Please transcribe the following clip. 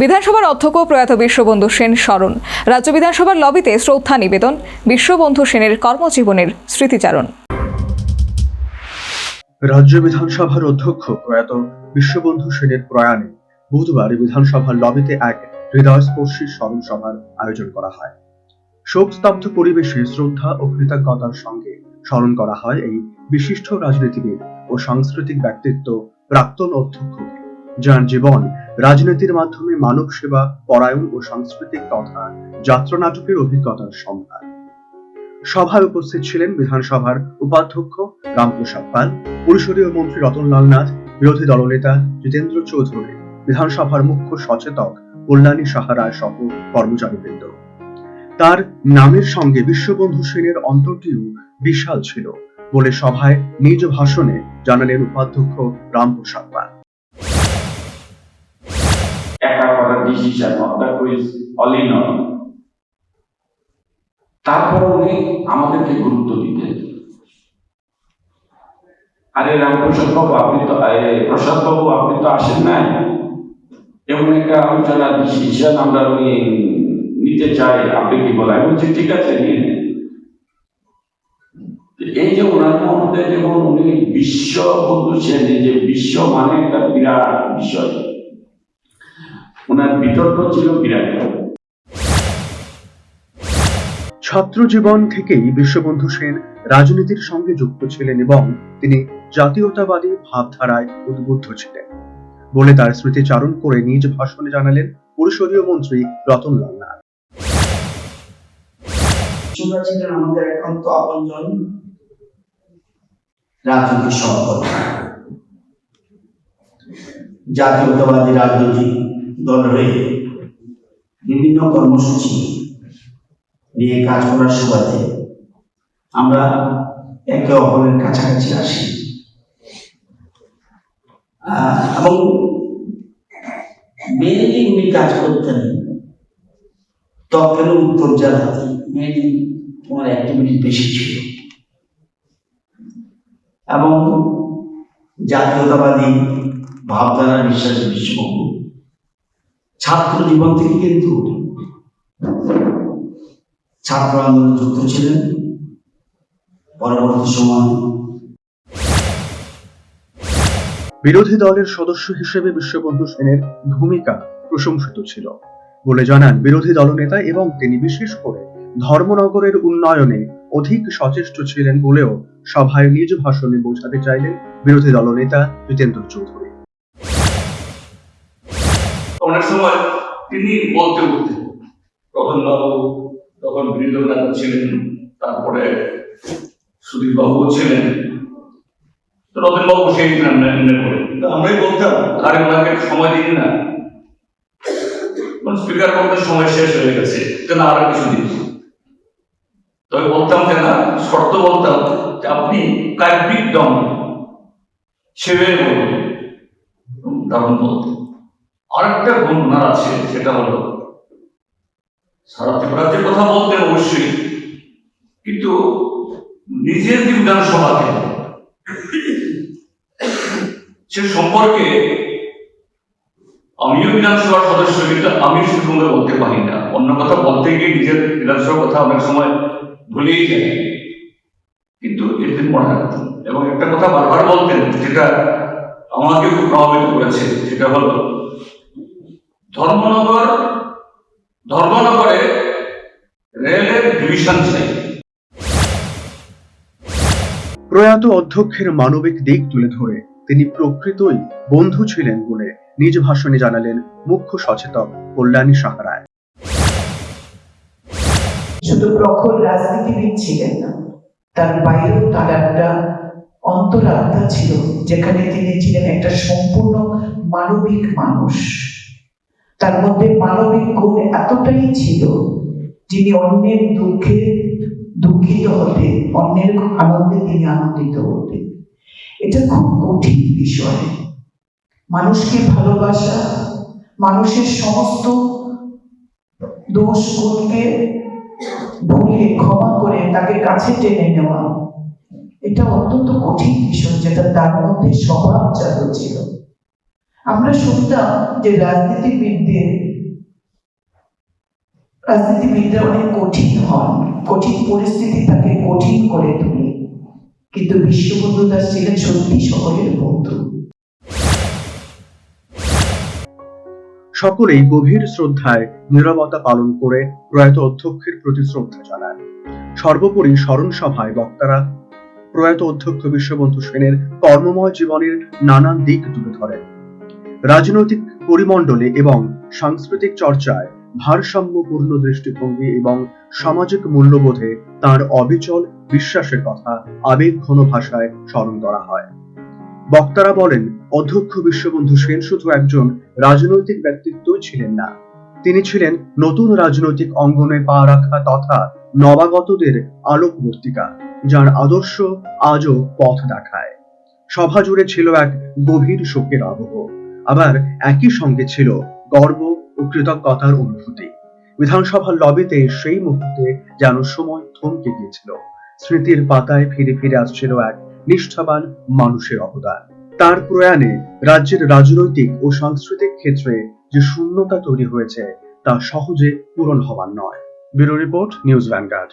বিধানসভার অধ্যক্ষ প্রয়াত বিশ্ববন্ধু সেন স্মরণ। রাজ্য বিধানসভার লবিতে শ্রদ্ধা নিবেদন, বিশ্ববন্ধু সেনের কর্মজীবনের স্মৃতিচারণ। রাজ্য বিধানসভার অধ্যক্ষ প্রয়াত বিশ্ববন্ধু সেনের প্রয়াণে বুধবার বিধানসভার লবিতে এক হৃদয়স্পর্শী স্মরণ সভার আয়োজন করা হয়। শোকস্তব্ধ পরিবেশে শ্রদ্ধা ও কৃতজ্ঞতার সঙ্গে স্মরণ করা হয় এই বিশিষ্ট রাজনীতিবিদ ও সাংস্কৃতিক ব্যক্তিত্ব প্রাক্তন অধ্যক্ষকে। যার জীবন রাজনীতির মাধ্যমে মানব সেবা, পরায়ণ ও সাংস্কৃতিক তথা যাত্রা নাটকের অভিজ্ঞতার সম্ভার। সভায় উপস্থিত ছিলেন বিধানসভার উপাধ্যক্ষ রামপ্রসাদ পাল, পরিষদীয় মন্ত্রী রতনলাল নাথ, বিরোধী দলনেতা জিতেন্দ্র চৌধুরী, বিধানসভার মুখ্য সচেতক কল্যাণী সাহারায় সহ কর্মচারীবৃন্দ। তার নামের সঙ্গে বিশ্ববন্ধু সেনের অন্তরটিও বিশাল ছিল বলে সভায় নিজ ভাষণে জানালেন উপাধ্যক্ষ Ramprasad Pal. Decision that is all in all তারপর উনি আমাদেরকে গুরুত্ব দিতেন। আরে রামপ্রসাদ বাবু, আপনি তো প্রসাদ বাবু, আপনি তো আসেন নাই। এমন একটা আলোচনা, ডিসিশন আমরা উনি নিতে চাই, আপনি কি বলেন? বলছি, ঠিক আছে, নিয়ে নেন। এই যে ওনার মধ্যে যেমন উনি বিশ্ব বন্ধু ছিলেন যে বিশ্ব মানে একটা বিরাট বিষয়। ওনার বিতর্ক ছিল বিরাট। ছাত্র জীবন থেকেই বিশ্ববন্ধু সেন রাজনীতির সঙ্গে যুক্ত ছিলেন এবং তিনি জাতীয়তাবাদী ভাবধারায় উদ্বুদ্ধ ছিলেন। বলে তার স্মৃতিচারণ করে নিজ ভাষণে জানালেন পরিষদীয় মন্ত্রী রতনলাল নাথ। ছিলেন আমাদের একান্ত আপনজন রাজনৈতিক সম্পদ। জাতীয়তাবাদী রাজনৈতিক দল হয়ে বিভিন্ন কর্মসূচি নিয়ে কাজ করার সুবাদে আমরা একে অপরের কাছাকাছি আসি। এবং মেয়েলি উনি কাজ করতেন ত্বকের উত্তর জেলাতে মেয়েলি তোমার অ্যাক্টিভিটি বেশি ছিল। এবং জাতীয়তাবাদী ভাবধারা বিশ্বাসী বিশ্ববঙ্গ ছাত্র জীবন থেকে কিন্তু ছাত্র আন্দোলনে যুক্ত ছিলেন। পরবর্তী সময় বিরোধী দলের সদস্য হিসেবে বিশ্ববন্ধু সেনের ভূমিকা প্রশংসিত ছিল। বলে জানান, বিরোধী দলনেতা এবং তিনি বিশেষ করে ধর্মনগরের উন্নয়নে অধিক সচেষ্ট ছিলেন বলেও সভায় নিজ ভাষণে বোঝাতে চাইলেন বিরোধী দলনেতা জিতেন্দ্র চৌধুরী। অনেক সময় তিনি বলতে রতনবাবু তখন বিরোধী নেতা ছিলেন, তারপরে সুদীপ বাবুও ছিলেন রতনবাবু সেই এমনি আমরাই বলতাম, আরে ওনাকে সময় দিন না। স্পিকার বলতে সময় শেষ হয়ে গেছে তো না আরও কিছু দিন। তবে বলতাম যে, না, শর্ত বলতাম যে, আপনি কাব্যিক দম সেভাবে বলুন দারুণ বলতেন। আরেকটা গুণ ওনার আছে, সেটা হলো, সারা ত্রিপুরাজ্যের কথা বলতে অবশ্যই, কিন্তু নিজের যে বিধানসভাকে সে সম্পর্কে আমিও বিধানসভার সদস্য, কিন্তু আমি শুধু বলতে পারি না। অন্য কথা বলতে গিয়ে নিজের বিধানসভার কথা অনেক সময় ভুলেই যায়। কিন্তু এদিন মনে রাখতেন এবং একটা কথা বারবার বলতেন, যেটা আমাকে খুব প্রভাবিত করেছে, সেটা হলো ধর্মনগর ধর্মনগরে রেলের ডিভিশন চাই। প্রয়াত অধ্যক্ষের মানবিক দিক তুলে ধরে তিনি প্রকৃতই বন্ধু ছিলেন বলে নিজ ভাষণে জানালেন মুখ্য সচেতক কল্যাণী সাহারায় শুধু প্রখর রাজনীতিবিদ ছিলেন না তার বাইরেও তার একটা অন্তরাত্মা ছিল যেখানে তিনি ছিলেন একটা সম্পূর্ণ মানবিক মানুষ। তার মধ্যে মানবিক গুণ এতটাই ছিল যিনি অন্যের দুঃখে দুঃখিত হতেন অন্যের আনন্দে তিনি আনন্দিত হতেন এটা খুব কঠিন বিষয়। মানুষকে ভালোবাসা, মানুষের সমস্ত দোষ গুণকে ভুলে, ক্ষমা করে তাকে কাছে টেনে নেওয়া, এটা অত্যন্ত কঠিন বিষয় যেটা তার মধ্যে স্বভাব জাত ছিল। আমরা শুনতাম যে রাজনীতিবিদদের, রাজনীতিবিদরা অনেক কঠিন হন, কঠিন পরিস্থিতি তাকে কঠিন করে তোলে। কিন্তু বিশ্ববন্ধু দাস ছিলেন সত্যি সকলের বন্ধু। সকলেই গভীর শ্রদ্ধায় নীরবতা পালন করে প্রয়াত অধ্যক্ষের প্রতি শ্রদ্ধা জানান সর্বোপরি স্মরণ সভায় বক্তারা প্রয়াত অধ্যক্ষ বিশ্ববন্ধু সেনের কর্মময় জীবনের নানান দিক তুলে ধরেন। রাজনৈতিক পরিমণ্ডলে এবং সাংস্কৃতিক চর্চায় ভারসাম্যপূর্ণ দৃষ্টিভঙ্গি এবং সামাজিক মূল্যবোধে তার অবিচল বিশ্বাসের কথা আবেগঘন ভাষায় স্মরণ করা হয়। বক্তারা বলেন, অধ্যক্ষ বিশ্ববন্ধু সেন শুধু একজন রাজনৈতিক ব্যক্তিত্বই ছিলেন না। তিনি ছিলেন নতুন রাজনৈতিক অঙ্গনে পা রাখা তথা নবাগতদের আলোকবর্তিকা, যার আদর্শ আজও পথ দেখায়। সভা জুড়ে ছিল এক গভীর শোকের আবহ। আবার একই সঙ্গে ছিল গর্ব ও কৃতজ্ঞতার অনুভূতি। বিধানসভার লবিতে সেই মুহূর্তে যেন সময় থমকে গিয়েছিল। স্মৃতির পাতায় ফিরে ফিরে আসছিল এক নিষ্ঠাবান মানুষের অবদান। তার প্রয়াণে রাজ্যের রাজনৈতিক ও সাংস্কৃতিক ক্ষেত্রে যে শূন্যতা তৈরি হয়েছে, তা সহজে পূরণ হবার নয়। Bureau report, news Vanguard.